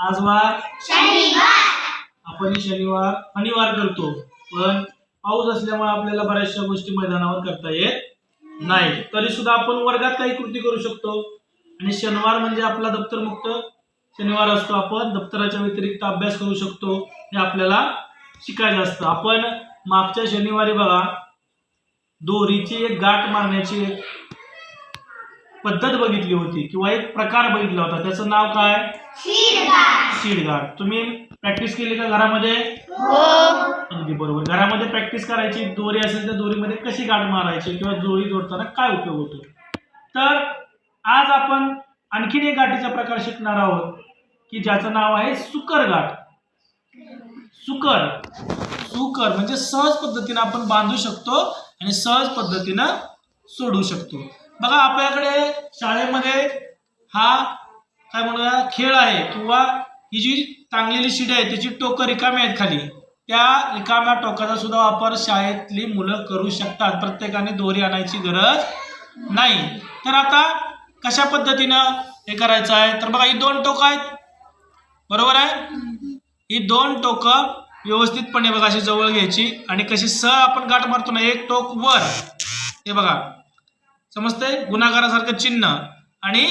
आज वार आपण शनिवार शनिवार करतो पण पाऊस असल्यामुळे आपल्याला बऱ्याचशा गोष्टी मैदानावर करता येत नाही. तरी सुद्धा आपण वर्गात काही कृती करू शकतो. आणि शनिवार म्हणजे आपला दप्तर मुक्त शनिवार असतो आपण. दप्तराच्या व्यतिरिक्त अभ्यास करू शकतो. हे आपल्याला शिकायचं असतं. आपण मागच्या शनिवारी बघा दोरीची एक गाठ मारण्याची पद्धत बघितली होती किंवा एक प्रकार बघितला होता. त्याचं नाव काय? शीड गाठ तुम्ही प्रॅक्टिस केली का घरामध्ये? अगदी बरोबर. घरामध्ये प्रॅक्टिस करायची दोरी असेल तर दोरीमध्ये कशी गाठ मारायची किंवा दोरी जोडताना काय उपयोग होतो? तर आज आपण आणखीन एक गाठीचा प्रकार शिकणार आहोत की ज्याचं नाव आहे सुकर गाठ. सुकर. सुकर म्हणजे सहज पद्धतीनं आपण बांधू शकतो आणि सहज पद्धतीनं सोडू शकतो. बघा आपल्याकडे शाळेमध्ये हा काय म्हणूया खेळ आहे किंवा ही जी टांगलेली शिडी आहे त्याची टोकं रिकामी आहेत खाली. त्या रिकाम्या टोकाचा सुद्धा वापर शाळेतली मुलं करू शकतात. प्रत्येकाने दोरी आणायची गरज नाही. तर आता कशा पद्धतीनं हे करायचं आहे? तर बघा ही दोन टोकं आहेत. बरोबर आहे? ही दोन टोकं व्यवस्थितपणे बघा अशी जवळ घ्यायची आणि कशी सह आपण गाठ मारतो ना एक टोक वर. हे बघा. समजतंय? गुणाकारासारखं चिन्ह आणि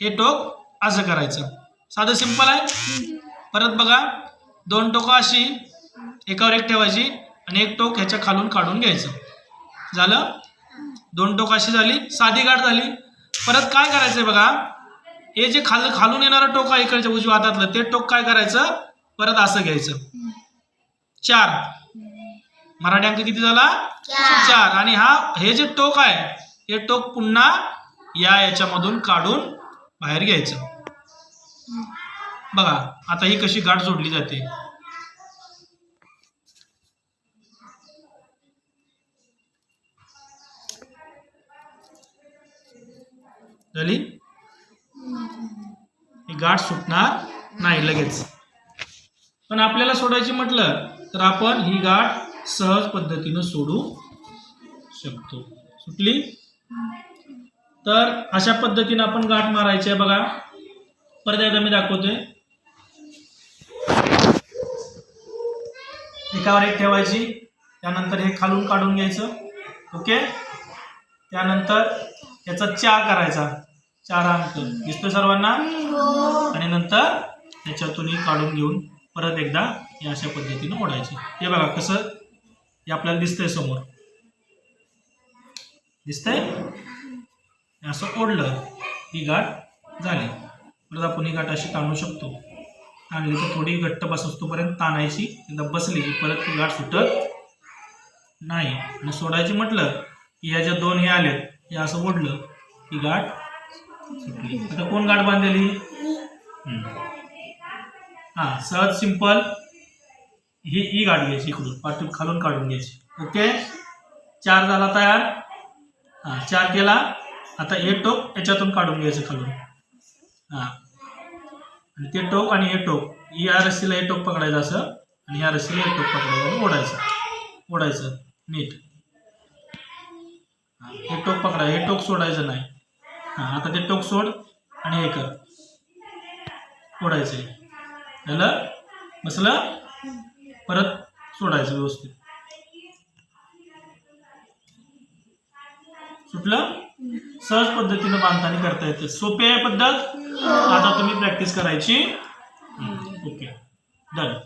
हे टोक असं करायचं. साधं सिंपल आहे. परत बघा दोन टोकं अशी एकावर एक ठेवायची आणि एक टोक ह्याच्या खालून काढून घ्यायचं. झालं? दोन टोक अशी झाली साधी गाठ झाली. परत काय करायचंय बघा? हे जे खाल खालून येणारं टोक आहे इकडच्या उजव्या हातातलं ते टोक काय करायचं? परत असं घ्यायचं. चार. मराठी अंक किती झाला? चार. आणि हा हे जे टोक आहे हे टोक पुन्हा या याच्यामधून काढून बाहेर घ्यायचं. बघा आता ही कशी गाठ जोडली जाते. झाली? ही गाठ सुटणार नाही लगेच. पण आपल्याला सोडायची म्हटलं तर आपण ही गाठ सहज पद्धतीनं सोडू शकतो. सुटली? तर अशा पद्धतीनं आपण गाठ मारायची आहे बघा. परत एकदा मी दाखवतोय. एकावर एक ठेवायची. त्यानंतर हे खालून काढून घ्यायचं. ओके? त्यानंतर याचा चार करायचा. चार अंक. दिसतो सर्वांना? आणि नंतर याच्यातूनही काढून घेऊन परत एकदा हे अशा पद्धतीनं ओढायचे हे बघा कसं हे आपल्याला दिसतंय समोर. दिसतंय? असं ओढलं ही गाठ झाली. परत आपण ही गाठ अशी ताणू शकतो. ताणली तर थोडी घट्ट बसतोपर्यंत ताणायची एकदा बसली की परत ती गाठ सुटत नाही. आणि सोडायची म्हटलं की ह्या ज्या दोन हे आले हे असं ओढलं की गाठ सुटली. आता कोण गाठ बांधलेली? हम्म. हा सहज सिंपल. ही ई गाठ घ्यायची इकडून पाठून खालून काढून घ्यायची. ओके? चार झाला तयार. हा चार केला. आता हे टोक याच्यातून काढून घ्यायचं खालून. हा. आणि ते टोक आणि हे टोक या रस्सीला हे टोक पकडायचं असं आणि या रस्सीला हे टोक पकडायचं आणि ओढायचं. ओढायचं. नीट. हां हे टोक पकडा हे टोक सोडायचं नाही. हा आता ते टोक सोड आणि हे कर. ओढायचं आहे. झालं? बसलं? परत सोडायचं व्यवस्थित. सुटलं? सहज पद्धतीनं बांधताना करता येते. सोपी आहे पद्धत? आता तुम्ही प्रॅक्टिस करायची. ओके. डन